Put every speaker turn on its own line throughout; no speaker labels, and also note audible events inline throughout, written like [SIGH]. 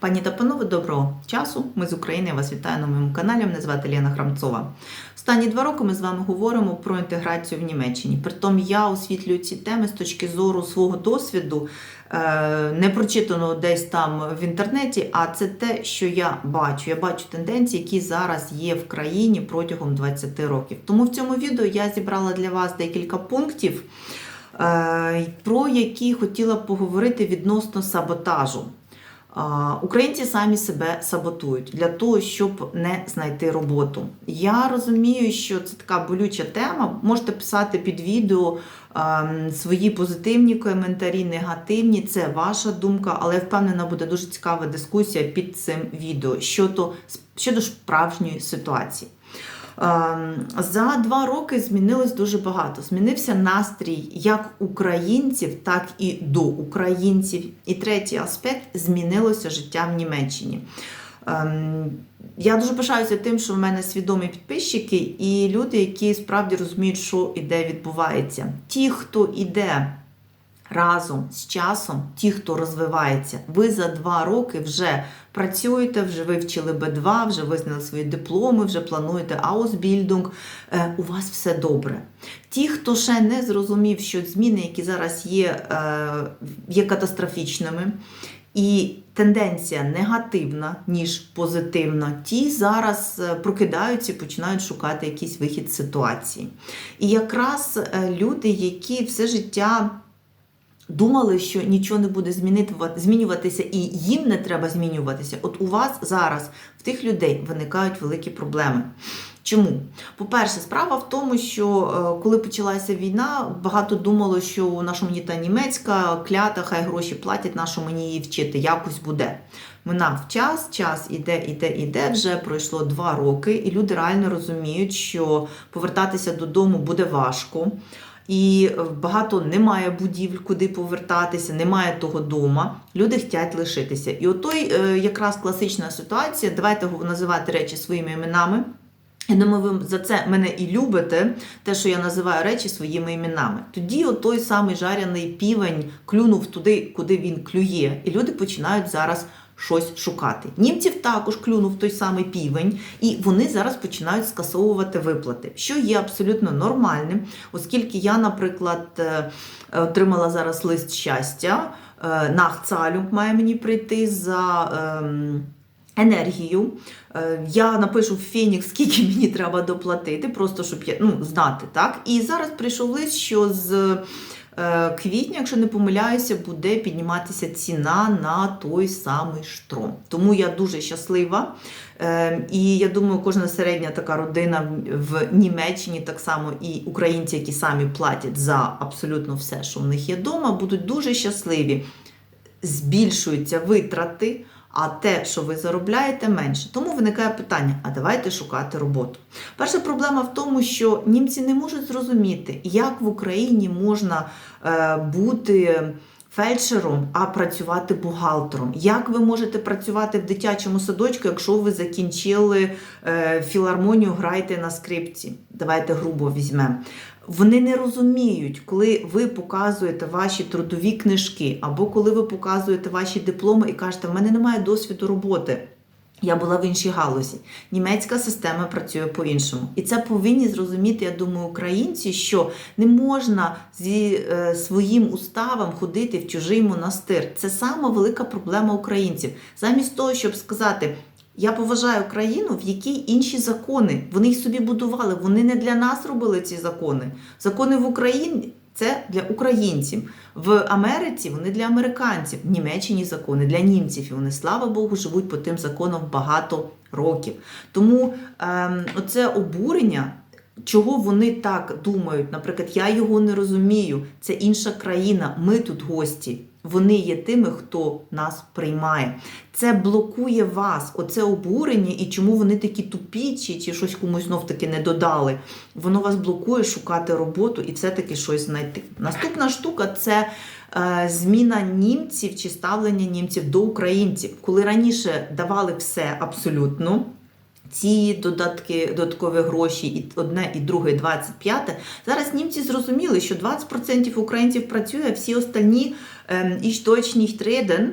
Пані та панове, доброго часу. Ми з України. Я вас вітаю на моєму каналі. Мене звати Лена Храмцова. Останні два роки ми з вами говоримо про інтеграцію в Німеччині. Притом я освітлюю ці теми з точки зору свого досвіду, е, не прочитаного десь там в інтернеті, а це те, що я бачу. Я бачу тенденції, які зараз є в країні протягом 20 років. Тому в цьому відео я зібрала для вас декілька пунктів. е, Про які хотіла поговорити відносно саботажу. Українці самі себе саботують для того, щоб не знайти роботу. Я розумію, що це така болюча тема. Можете писати під відео ем, свої позитивні коментарі, негативні. Це ваша думка, але впевнена, буде дуже цікава дискусія під цим відео щодо, щодо справжньої ситуації. Ем, За два роки змінилось дуже багато. Змінився настрій як українців, так і до українців. І третій аспект змінилося життя в Німеччині. Ем, Я дуже пишаюся тим, що в мене свідомі підписчики і люди, які справді розуміють, що і де відбувається. Ті, хто іде разом з часом, ті, хто розвивається, ви за два роки вже працюєте, вже вивчили Б2, вже визнали свої дипломи, вже плануєте Аусбільдунг, е, у вас все добре. Ті, хто ще не зрозумів, що зміни, які зараз є, е, є катастрофічними, і тенденція негативна, ніж позитивна, ті зараз е, прокидаються і починають шукати якийсь вихід з ситуації. І якраз люди, які все життя думали, що нічого не буде змінюватися і їм не треба змінюватися. От у вас зараз в тих людей виникають великі проблеми. Чому? По-перше, справа в тому, що е, коли почалася війна, багато думало, що наша мені та німецька клята, хай гроші платять, на що мені її вчити, якось буде. Минав час, час іде, іде, іде. Вже пройшло два роки, і люди реально розуміють, що повертатися додому буде важко. І багато немає будівель, куди повертатися, немає того дома. Люди хочуть лишитися. І отой е, якраз класична ситуація. Давайте називати речі своїми іменами. Я думаю, ви за це мене і любите, те, що я називаю речі своїми іменами. Тоді от той самий жаряний півень клюнув туди, куди він клює, і люди починають зараз щось шукати. Німців також клюнув той самий півень, і вони зараз починають скасовувати виплати, що є абсолютно нормальним, оскільки я, наприклад, е, отримала зараз лист щастя. е, Нахцалюнг має мені прийти за. ем, енергію. Е, Я напишу в Фенікс, скільки мені треба доплатити, просто щоб я ну, знати. так. І зараз прийшов лист, що з е, квітня, якщо не помиляюся, буде підніматися ціна на той самий штром. Тому я дуже щаслива. Е, І я думаю, кожна середня така родина в Німеччині, так само і українці, які самі платять за абсолютно все, що в них є вдома, будуть дуже щасливі. Збільшуються витрати. А те, що ви заробляєте, менше. Тому виникає питання: а давайте шукати роботу. Перша проблема в тому, що німці не можуть зрозуміти, як в Україні можна е, бути фельдшером, а працювати бухгалтером. Як ви можете працювати в дитячому садочку, якщо ви закінчили е, філармонію, граєте на скрипці? Давайте грубо візьмемо. Вони не розуміють, коли ви показуєте ваші трудові книжки, або коли ви показуєте ваші дипломи і кажете, в мене немає досвіду роботи. Я була в іншій галузі. Німецька система працює по-іншому. І це повинні зрозуміти, я думаю, українці, що не можна зі е, своїм уставом ходити в чужий монастир. Це сама велика проблема українців. Замість того, щоб сказати. Я поважаю країну, в якій інші закони. Вони їх собі будували. Вони не для нас робили ці закони. Закони в Україні це для українців. В Америці вони для американців. В Німеччині закони для німців. І вони, слава Богу, живуть по тим законам багато років. Тому ем, оце обурення. Чого вони так думають? Наприклад, я його не розумію. Це інша країна. Ми тут гості. Вони є тими, хто нас приймає. Це блокує вас, оце обурення, і чому вони такі тупі, чи, чи щось комусь знов таки не додали. Воно вас блокує шукати роботу і все-таки щось знайти. Наступна штука це е, зміна німців чи ставлення німців до українців. Коли раніше давали все абсолютно. Ці додатки, додаткові гроші, і одне, і друге, і 25. Зараз німці зрозуміли, що 20% українців працює, а всі остальні ем, і точні трейден.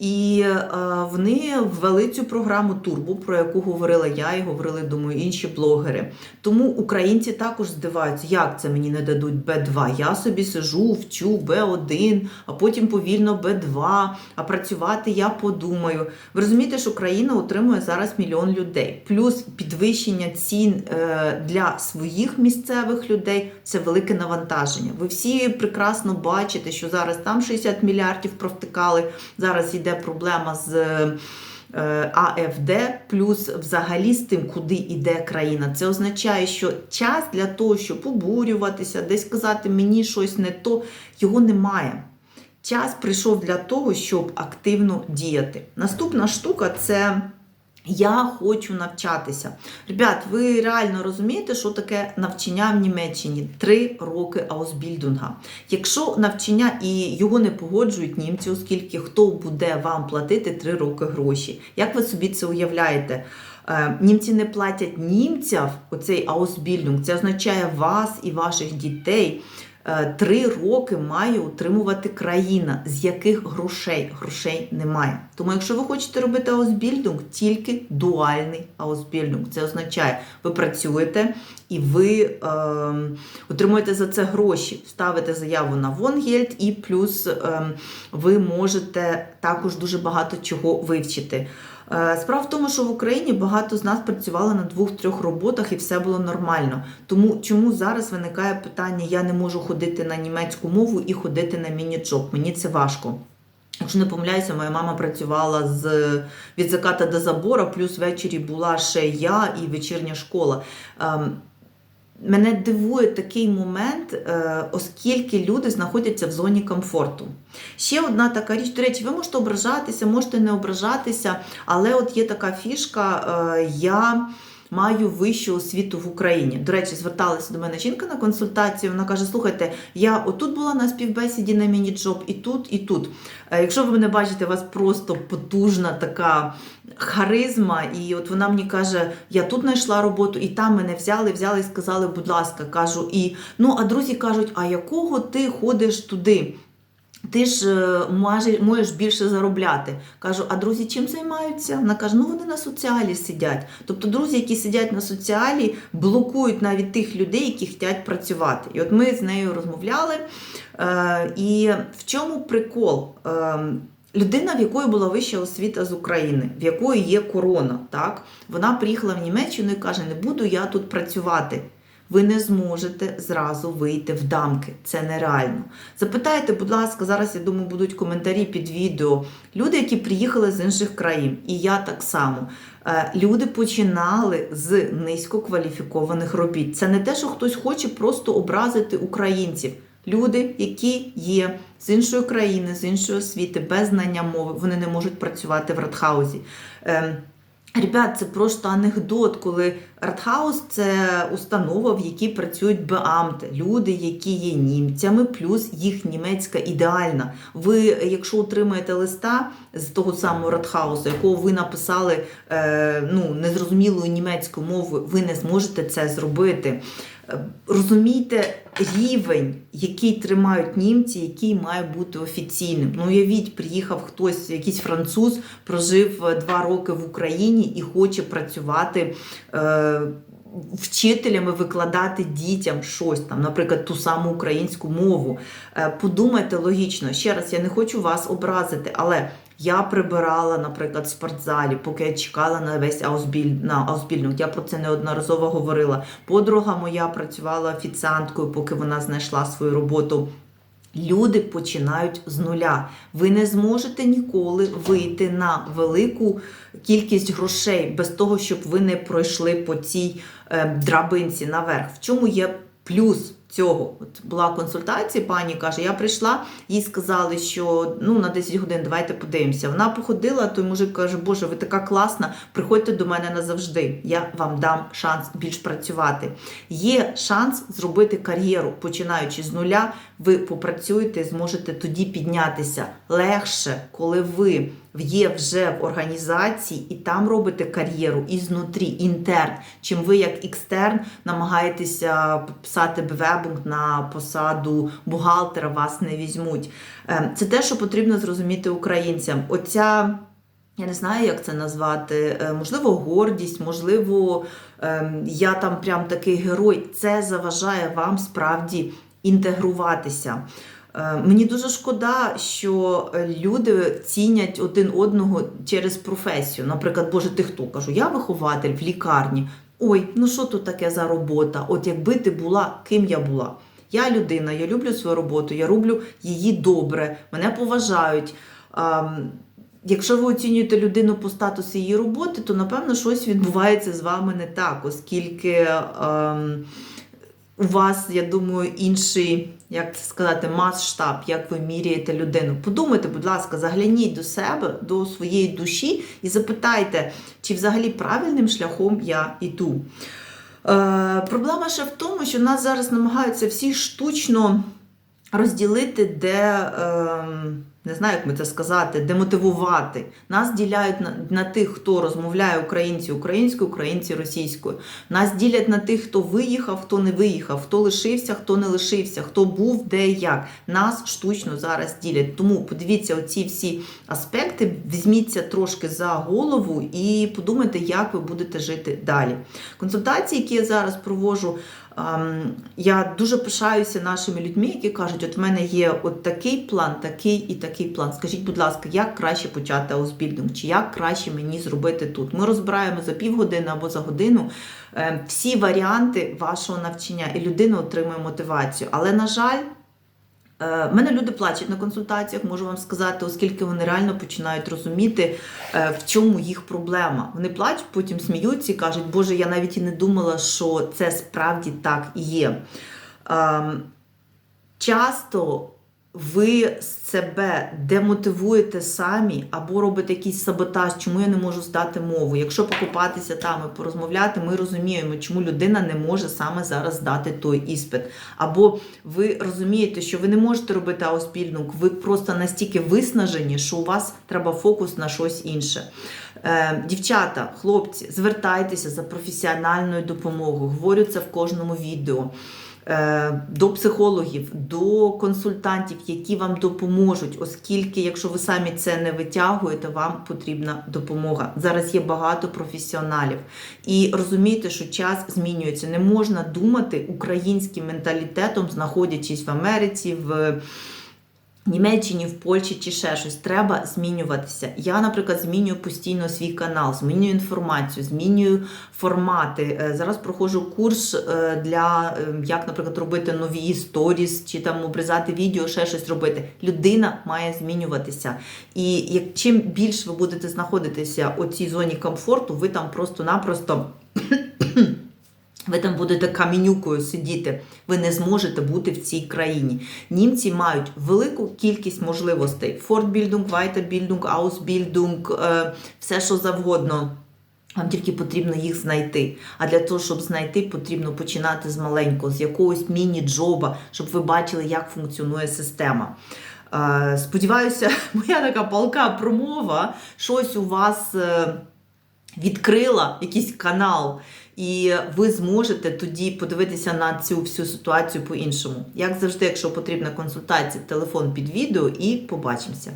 І е, вони ввели цю програму Турбо, про яку говорила я і говорили, думаю, інші блогери. Тому українці також здиваються, як це мені не дадуть Б2. Я собі сижу, вчу Б1, а потім повільно Б2, а працювати я подумаю. Ви розумієте, що країна отримує зараз мільйон людей. Плюс підвищення цін е, для своїх місцевих людей це велике навантаження. Ви всі прекрасно бачите, що зараз там 60 мільярдів провтикали. Зараз йде проблема з. е, АФД, плюс взагалі з тим, куди йде країна. Це означає, що час для того, щоб обурюватися, десь казати мені щось не то, його немає. Час прийшов для того, щоб активно діяти. Наступна штука це. Я хочу навчатися. Ребят, ви реально розумієте, що таке навчання в Німеччині? Три роки аусбільдунга. Якщо навчання і його не погоджують німці, оскільки хто буде вам платити три роки гроші? Як ви собі це уявляєте? Е, Німці не платять німцям оцей аусбільдунг. Це означає вас і ваших дітей. Е, Три роки має утримувати країна, з яких грошей грошей немає. Тому, якщо ви хочете робити аусбільдинг, тільки дуальний аусбільдинг. Це означає, ви працюєте і ви е, отримуєте за це гроші, ставите заяву на Вонгельд, і плюс е, ви можете також дуже багато чого вивчити. Е, Справа в тому, що в Україні багато з нас працювали на двох-трьох роботах і все було нормально. Тому чому зараз виникає питання: я не можу ходити на німецьку мову і ходити на міні-джоб? Мені це важко. Якщо не помиляюся, моя мама працювала з від заката до забора, плюс ввечері була ще я і вечірня школа. Мене дивує такий момент, е, оскільки люди знаходяться в зоні комфорту. Ще одна така річ, до речі, ви можете ображатися, можете не ображатися, але от є така фішка, е, я маю вищу освіту в Україні. До речі, зверталася до мене жінка на консультацію. Вона каже: слухайте, я отут була на співбесіді на міні-джоб, і тут, і тут. Е, Якщо ви мене бачите, у вас просто потужна така харизма, і от вона мені каже: я тут знайшла роботу, і там мене взяли, взяли і сказали, будь ласка, кажу, і ну, а друзі кажуть, а якого ти ходиш туди? Ти ж е, можеш більше заробляти. Кажу, а друзі чим займаються? Вона каже, ну вони на соціалі сидять. Тобто друзі, які сидять на соціалі, блокують навіть тих людей, які хочуть працювати. І от ми з нею розмовляли. Е, і в чому прикол? Е, Людина, в якої була вища освіта з України, в якої є корона, так? вона приїхала в Німеччину і каже: не буду я тут працювати. Ви не зможете зразу вийти в дамки. Це нереально. Запитайте, будь ласка, зараз я думаю, будуть коментарі під відео. Люди, які приїхали з інших країн, і я так само. Е, Люди починали з низькокваліфікованих робіт. Це не те, що хтось хоче просто образити українців. Люди, які є з іншої країни, з іншої освіти, без знання мови, вони не можуть працювати в радхаузі. Ем, Ребят, це просто анекдот, коли Артхаус це установа, в якій працюють беамти, люди, які є німцями, плюс їх німецька ідеальна. Ви, якщо отримаєте листа з того самого Ратхаусу, якого ви написали е, ну, незрозумілою німецькою мовою, ви не зможете це зробити. Е, Розумійте рівень, який тримають німці, який має бути офіційним. Ну, уявіть, приїхав хтось, якийсь француз, прожив е, два роки в Україні і хоче працювати. Е, Вчителями викладати дітям щось там, наприклад, ту саму українську мову. Е, Подумайте логічно. Ще раз, я не хочу вас образити, але я прибирала, наприклад, в спортзалі, поки я чекала на весь аусбіль, на аусбільнг. Я про це неодноразово говорила. Подруга моя працювала офіціанткою, поки вона знайшла свою роботу. Люди починають з нуля. Ви не зможете ніколи вийти на велику кількість грошей без того, щоб ви не пройшли по цій е, драбинці наверх. В чому є плюс цього? От була консультація, пані каже, я прийшла, їй сказали, що ну на 10 годин давайте подивимося. Вона походила, той мужик каже, Боже, ви така класна, приходьте до мене назавжди. Я вам дам шанс більш працювати. Є шанс зробити кар'єру, починаючи з нуля. Ви попрацюєте, зможете тоді піднятися легше, коли ви є вже в організації, і там робите кар'єру ізнутрі, інтерн, чим ви як екстерн намагаєтеся писати бвебунг на посаду бухгалтера, вас не візьмуть. Е, Це те, що потрібно зрозуміти українцям. Оця. Я не знаю, як це назвати. Е, Можливо, гордість, можливо, ем, я там прям такий герой. Це заважає вам справді інтегруватися. Е, Мені дуже шкода, що е, люди цінять один одного через професію. Наприклад, Боже, ти хто? Кажу, я вихователь в лікарні. Ой, ну що тут таке за робота? От якби ти була, ким я була? Я людина, я люблю свою роботу, я роблю її добре, мене поважають. Ем, Якщо ви оцінюєте людину по статусу її роботи, то напевно щось відбувається з вами не так, оскільки ем, у вас, я думаю, інший, як це сказати, масштаб, як ви міряєте людину. Подумайте, будь ласка, загляніть до себе, до своєї душі і запитайте, чи взагалі правильним шляхом я йду. Е, проблема ще в тому, що нас зараз намагаються всі штучно розділити, де. ем, не знаю, як ми це сказати, демотивувати. Нас діляють на, на тих, хто розмовляє українці українською, українці російською. Нас ділять на тих, хто виїхав, хто не виїхав, хто лишився, хто не лишився, хто був, де як. Нас штучно зараз ділять. Тому подивіться оці всі аспекти, візьміться трошки за голову і подумайте, як ви будете жити далі. Консультації, які я зараз проводжу. Ем, Я дуже пишаюся нашими людьми, які кажуть, от в мене є от такий план, такий і такий план. Скажіть, будь ласка, як краще почати аусбільдинг, чи як краще мені зробити тут? Ми розбираємо за півгодини або за годину е, всі варіанти вашого навчання, і людина отримує мотивацію. Але, на жаль, в мене люди плачуть на консультаціях, можу вам сказати, оскільки вони реально починають розуміти, е, в чому їх проблема. Вони плачуть, потім сміються і кажуть, Боже, я навіть і не думала, що це справді так і є. Ем, Часто ви себе демотивуєте самі або робите якийсь саботаж, чому я не можу здати мову. Якщо покупатися там і порозмовляти, ми розуміємо, чому людина не може саме зараз здати той іспит. Або ви розумієте, що ви не можете робити ауспільнук, ви просто настільки виснажені, що у вас треба фокус на щось інше. Е, Дівчата, хлопці, звертайтеся за професіональною допомогою. Говорю це в кожному відео. Е, До психологів, до консультантів, які вам допоможуть, оскільки, якщо ви самі це не витягуєте, вам потрібна допомога. Зараз є багато професіоналів. І розумійте, що час змінюється. Не можна думати українським менталітетом, знаходячись в Америці, в Німеччині, в Польщі чи ще щось. Треба змінюватися. Я, наприклад, змінюю постійно свій канал, змінюю інформацію, змінюю формати. Е, Зараз проходжу курс е, для е, як, наприклад, робити нові сторіс чи там обрізати відео, ще щось робити. Людина має змінюватися. І як чим більше ви будете знаходитися у цій зоні комфорту, ви там просто-напросто. Ви там будете камінюкою сидіти, ви не зможете бути в цій країні. Німці мають велику кількість можливостей: фортбільдунг, вайтабільдунг, аусбільдунг, е, все що завгодно. Вам тільки потрібно їх знайти. А для того, щоб знайти, потрібно починати з маленького, з якогось міні-джоба, щоб ви бачили, як функціонує система. Е, Сподіваюся, [LAUGHS] моя така палка промова щось у вас. е, відкрила якийсь канал, і ви зможете тоді подивитися на цю всю ситуацію по-іншому. Як завжди, якщо потрібна консультація, телефон під відео і побачимося.